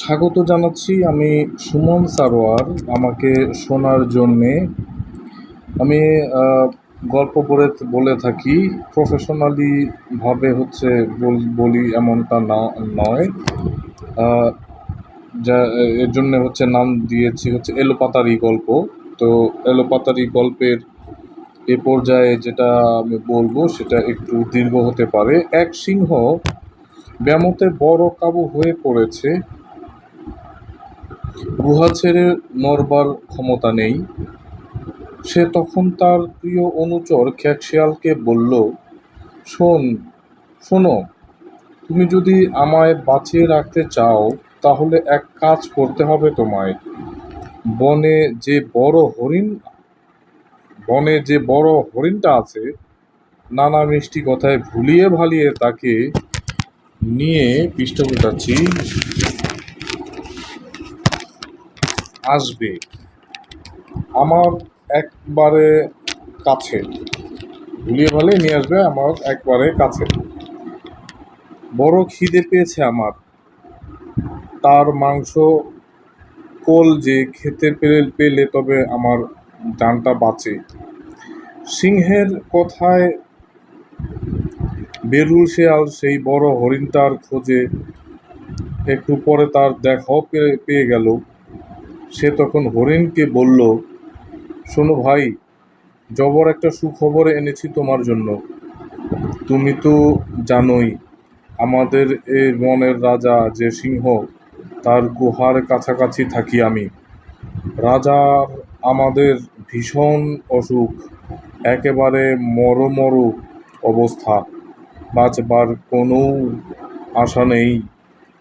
স্বাগত জানাচ্ছি আমি সুমন সারোয়ার, আমাকে শোনার জন্যে। আমি গল্প বলে বলে থাকি প্রফেশনালি ভাবে হচ্ছে বলি এমনটা না, নয়। যা, এর জন্য হচ্ছে নাম দিয়েছি হচ্ছে এলোপাতারি গল্প। তো এলোপাতারি গল্পের এ পর্যায়ে যেটা আমি বলব সেটা একটু দীর্ঘ হতে পারে। এক সিংহ ব্যামতে বড় কাবু হয়ে পড়েছে। গুহা ছেড়ে নড়বার ক্ষমতা নেই। সে তখন তার প্রিয় অনুচর খ্যাকশিয়ালকে বলল, শোন, শোনো, তুমি যদি আমায় বাঁচিয়ে রাখতে চাও, তাহলে এক কাজ করতে হবে তোমায়। বনে যে বড় হরিণ, বনে যে বড় হরিণটা আছে, নানা মিষ্টি কথায় ভুলিয়ে ভালিয়ে তাকে নিয়ে পৃষ্ঠা উঠাচ্ছি আসবে। আমার একবারে কাছে। ভুলিয়ে ভালিয়ে নিয়ে আসবে আমার একবারে কাছে। বড় খিদে পেয়েছে আমার। তার মাংস, কোল যে খেতে পেলে পেলে তবে আমার জানটা বাঁচে। সিংহের কথায় বেরুল শেয়াল সেই বড় হরিণটার খোঁজে। একটু পরে তার দেখাও পেয়ে গেল। সে তখন হরিণকে বলল, শোনো ভাই, জবর একটা সুখবর এনেছি তোমার জন্য। তুমি তো জানোই, আমাদের এই বনের রাজা যে সিংহ, তার গুহার কাছাকাছি থাকি আমি। রাজার আমাদের ভীষণ অসুখ, একেবারে মরো মরো অবস্থা। বাঁচবার কোনো আশা নেই।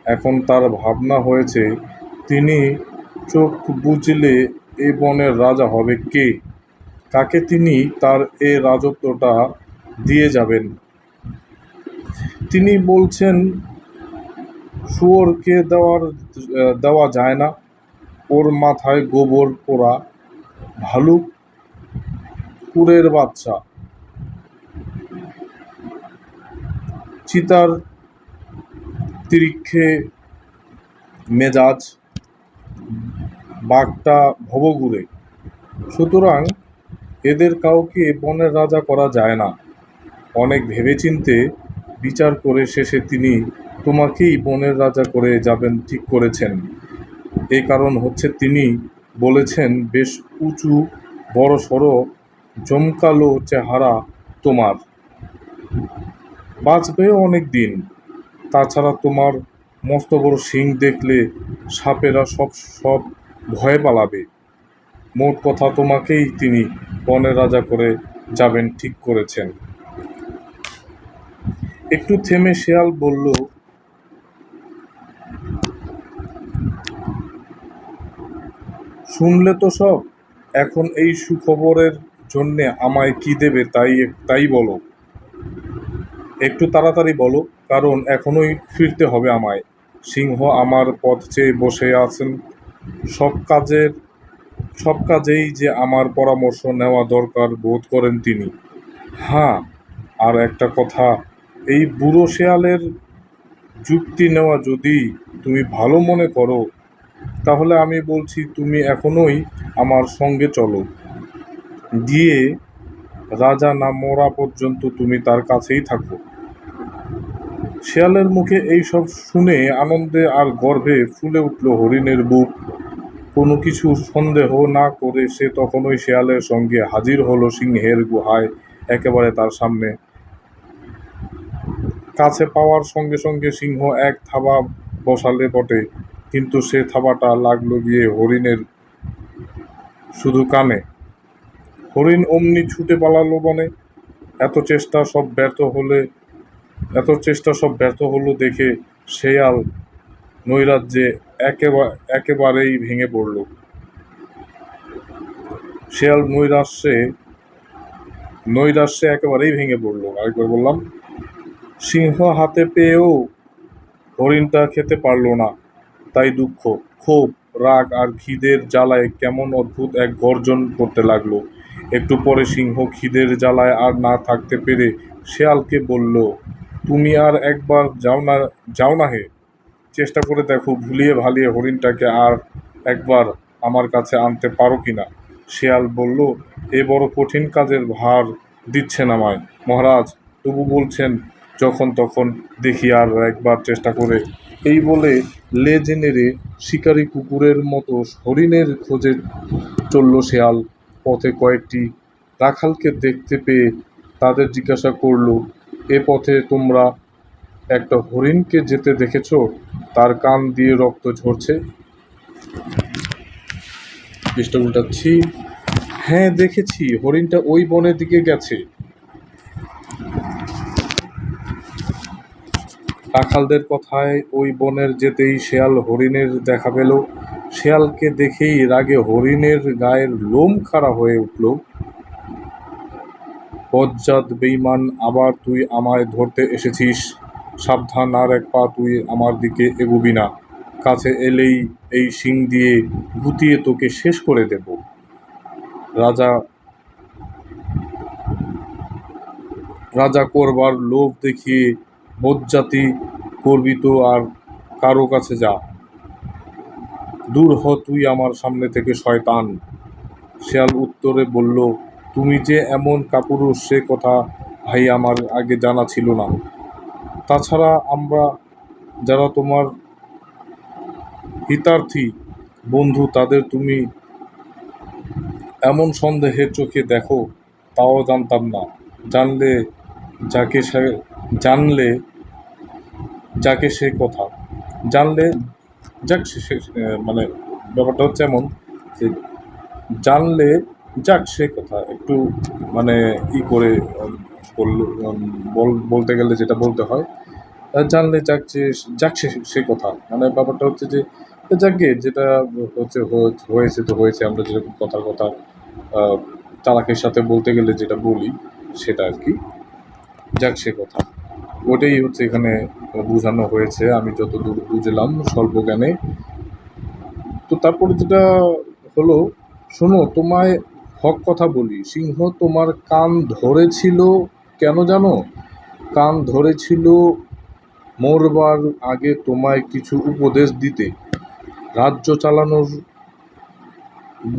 এখন তার ভাবনা হয়েছে, তিনি চোখ বুঝলে এ বনের রাজা হবে কে? কাকে তিনি তার এ রাজত্বটা দিয়ে যাবেন? তিনি বলছেন শুয়োরকে দেওয়ার, দেওয়া যায় না। ওর মাথায় গোবর পোড়া, ভালুক, কুরের বাচ্চা। চিতার তিরিক্ষে মেজাজ বাঘটা ভবঘুরে। সুতরাং এদের কাউকে বনের রাজা করা যায় না। অনেক ভেবেচিন্তে বিচার করে শেষে তিনি, তোমাকেই বনের রাজা করে যাবেন ঠিক করেছেন। এই কারণ হচ্ছে তিনি বলেছেন, বেশ উঁচু, বড় সড়ো, জমকালো চেহারা তোমার। বাঁচবেও অনেক দিন। তাছাড়া তোমার মস্ত বড় শিং দেখলে সাপেরা সব সব ভয়ে পালাবে। মোট কথা তোমাকেই তিনি বনের রাজা করে যাবেন ঠিক করেছেন। একটু থেমে শেয়াল বলল, শুনলে তো সব, এখন এই সুখবরের জন্যে আমায় কি দেবে তাই তাই বলো। একটু তাড়াতাড়ি বলো, কারণ এখনোই ফিরতে হবে আমায়। সিংহ আমার পথ চেয়ে বসে আছেন সব কাজের, সব কাজেই যে আমার পরামর্শ নেওয়া দরকার বোধ করেন তিনি। হ্যাঁ আর একটা কথা, এই বুড়ো শেয়ালের যুক্তি নেওয়া যদি তুমি ভালো মনে করো, তাহলে আমি বলছি তুমি এখনোই আমার সঙ্গে চলো। গিয়ে রাজা না মরা পর্যন্ত তুমি তার কাছেই থাকো। শেয়ালের মুখে এই সব শুনে আনন্দে আর গর্বে ফুলে উঠল হরিণের বুক। কোনো কিছু সন্দেহ না করে সে তখনই শেয়ালের সঙ্গে হাজির হলো সিংহের গুহায়, একেবারে তার সামনে। কাছে পাওয়ার সঙ্গে সঙ্গে সিংহ এক থাবা বসালে বটে, কিন্তু সে থাবাটা লাগল গিয়ে হরিণের শুধু কানে। হরিণ অমনি ছুটে পালালো বনে। এত চেষ্টা সব ব্যর্থ হলে, এত চেষ্টা সব ব্যর্থ হলো দেখে শেয়াল নৈরাজ্যে একেবারে একেবারেই ভেঙে পড়ল। শেয়াল নৈরাশ্যে নৈরাশ্যে একেবারেই ভেঙে পড়ল। আরেকবার বললাম, সিংহ হাতে পেয়েও হরিণটা খেতে পারল না। তাই দুঃখ, ক্ষোভ, রাগ আর খিদের জ্বালায় কেমন অদ্ভুত এক গর্জন করতে লাগল। একটু পরে সিংহ খিদের জ্বালায় আর না থাকতে পেরে শেয়ালকে বলল, তুমি আর একবার যাও না যাও না হে। চেষ্টা করে দেখো, ভুলিয়ে ভালিয়ে হরিণটাকে আর একবার আমার কাছে আনতে পারো কি না? শিয়াল বলল, এ বড় কঠিন কাজের ভার দিচ্ছেন আমায়। মহারাজ, তবু বলছেন, যখন তখন দেখি আর একবার চেষ্টা করে। এই বলে লেজ নেড়ে শিকারী কুকুরের মতো হরিণের খোঁজে চলল শেয়াল। পথে কয়েকটি রাখালকে দেখতে পেয়ে তাদের জিজ্ঞাসা করল, এ পথে তোমরা একটা হরিণকে যেতে দেখেছ? তার কান দিয়ে রক্ত ঝরছে। পৃষ্ঠা উল্টাচ্ছি। হ্যাঁ দেখেছি, হরিণটা ওই বনের দিকে গেছে। রাখালদের কথায় ওই বনের যেতেই শেয়াল হরিণের দেখা পেল। শেয়ালকে দেখেই রাগে হরিণের গায়ের লোম খাড়া হয়ে উঠল। বজ্জাত বেইমান আবার তুই আমায় ধরতে এসেছিস। সাবধান, আর এক পা তুই আমার দিকে এগুবি না। কাছে এলেই এই শিং দিয়ে গুতিয়ে তোকে শেষ করে দেব। রাজা রাজা করবার লোভ দেখিয়ে বজ্জাতি করবি তো আর কারও কাছে যা। দূর হ তুই আমার সামনে থেকে, শয়তান। শেয়াল উত্তরে বলল, তুমি যে এমন কাপুরুষ, সে কথা ভাই আমার আগে জানা ছিল না। তাছাড়া আমরা যারা তোমার হিতার্থী বন্ধু, তাদের তুমি এমন সন্দেহের চোখে দেখো, তাও জানতাম না। জানলে যাকে সে, জানলে যাকে সে কথা, জানলে যাক সে মানে ব্যাপারটা হচ্ছে এমন যে জানলে যাক সে কথা, একটু মানে ই করে বলতে গেলে যেটা বলতে হয় জানলে যাক যে যাক সে সে কথা। মানে ব্যাপারটা হচ্ছে যে যাকে যেটা হচ্ছে হয়েছে তো হয়েছে আমরা যেরকম কথার কথা আহ, চালাকের সাথে বলতে গেলে যেটা বলি সেটা আর কি। যাক সে কথা। ওটাই হচ্ছে এখানে বোঝানো হয়েছে আমি যতদূর বুঝলাম স্বল্প জ্ঞানে তো তারপরে যেটা হলো শোনো তোমায় হক কথা বলি। সিংহ তোমার কান ধরেছিল, কেন জানো? কান ধরেছিল মরবার আগে তোমায় কিছু উপদেশ দিতে। রাজ্য চালানোর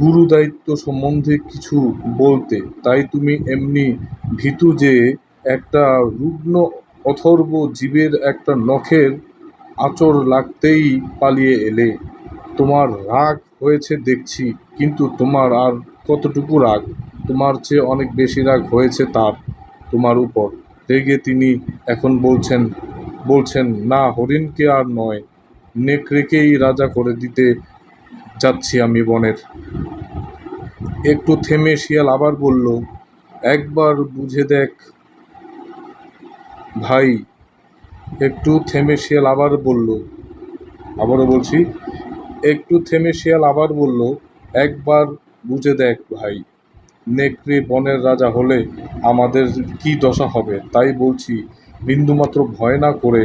গুরু দায়িত্ব সম্বন্ধে কিছু বলতে। তাই তুমি এমনি ভীতু যে একটা রুগ্ন অথর্ব জীবের একটা নখের আঁচড় লাগতেই পালিয়ে এলে। তোমার রাগ হয়েছে দেখছি, কিন্তু তোমার আর কতটুকু রাগ? তোমার চেয়ে অনেক বেশি রাগ হয়েছে তার, তোমার উপর। রেগে তিনি এখন বলছেন বলছেন, না, হরিণকে আর নয়। নেকড়েকেই রাজা করে দিতে যাচ্ছি আমি বনের। একটু থেমে শিয়াল আবার বলল, একবার বুঝে দেখ ভাই। একটু থেমে শিয়াল আবার বলল, আবারও বলছি, একটু থেমে শিয়াল আবার বলল, একবার বুঝে দেখ ভাই। নেকড়ে বনের রাজা হলে আমাদের কি দশা হবে, তাই বলছি, বিন্দুমাত্র ভয় না করে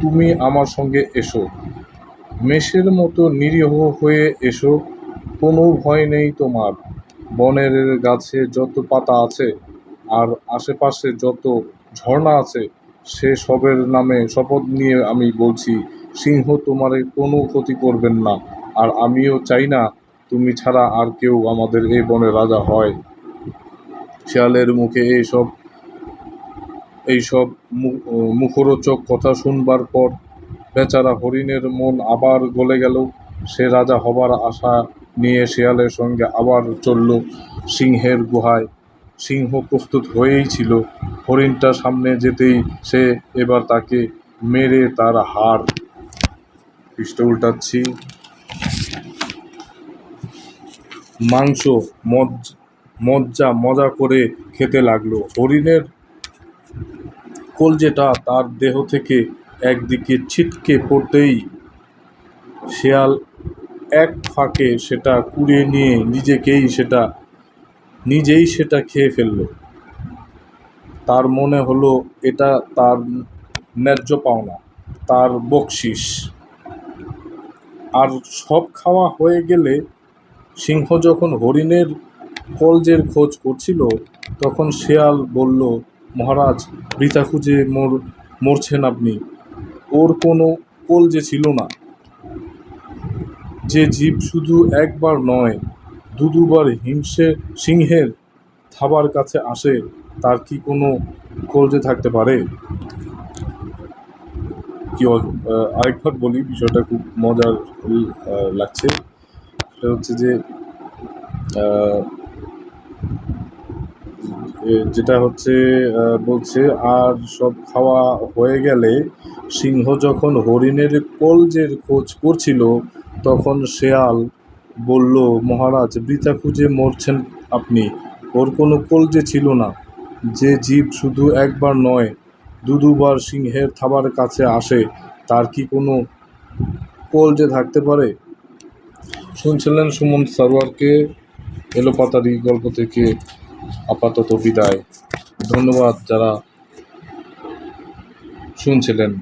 তুমি আমার সঙ্গে এসো। মেষের মতো নিরীহ হয়ে এসো, কোনো ভয় নেই তোমার। বনের গাছে যত পাতা আছে, আর আশেপাশে যত ঝর্ণা আছে, সে সবের নামে শপথ নিয়ে আমি বলছি, সিংহ তোমার কোনো ক্ষতি করবেন না, আর আমিও চাই না তুমি ছাড়া আর কেউ আমাদের এই বনে রাজা হয়। শিয়ালের মুখে এইসব এইসব মুখরোচক কথা শুনবার পর বেচারা হরিণের মন আবার গলে গেল। সে রাজা হবার আশা নিয়ে শেয়ালের সঙ্গে আবার চলল সিংহের গুহায়। সিংহ প্রস্তুত হয়েই ছিল। হরিণটা সামনে যেতেই সে এবার তাকে মেরে তার হাড়। পৃষ্ঠ উল্টাচ্ছি। মাংস, মজ, মজ্জা মজা করে খেতে লাগল। হরিণের কলজেটা তার দেহ থেকে একদিকে ছিটকে পড়তেই শেয়াল এক ফাঁকে সেটা কুড়িয়ে নিয়ে নিজেকেই সেটা, নিজেই সেটা খেয়ে ফেলল। তার মনে হলো, এটা তার ন্যায্য পাওনা, তার বকশিস আর সব খাওয়া হয়ে গেলে সিংহ যখন হরিণের কলজের খোঁজ করছিল, তখন শেয়াল বলল, মহারাজ বৃথা খুঁজে মোর, মরছেন আপনি। ওর কোনো কলজে ছিল না। যে জীব শুধু একবার নয় দু দুবার হিংসে, সিংহের থাবার কাছে আসে, তার কি কোনো কলজে থাকতে পারে? কি আরেকবার বলি, বিষয়টা খুব মজার লাগছে। সেটা হচ্ছে যে যেটা হচ্ছে বলছে, আর সব খাওয়া হয়ে গেলে সিংহ যখন হরিণের কলজের খোঁজ করছিল, তখন শেয়াল বলল, মহারাজ, বৃথা খুঁজে মরছেন আপনি। ওর কোনো কলজে ছিল না। যে জীব শুধু একবার নয় দু দুবার সিংহের থাবার কাছে আসে, তার কি কোনো কলজে থাকতে পারে? শুনছিলেন সুমন সারোয়ারকে এলোপাতারি গল্প থেকে আপাতত বিদায়। ধন্যবাদ যারা শুনছিলেন।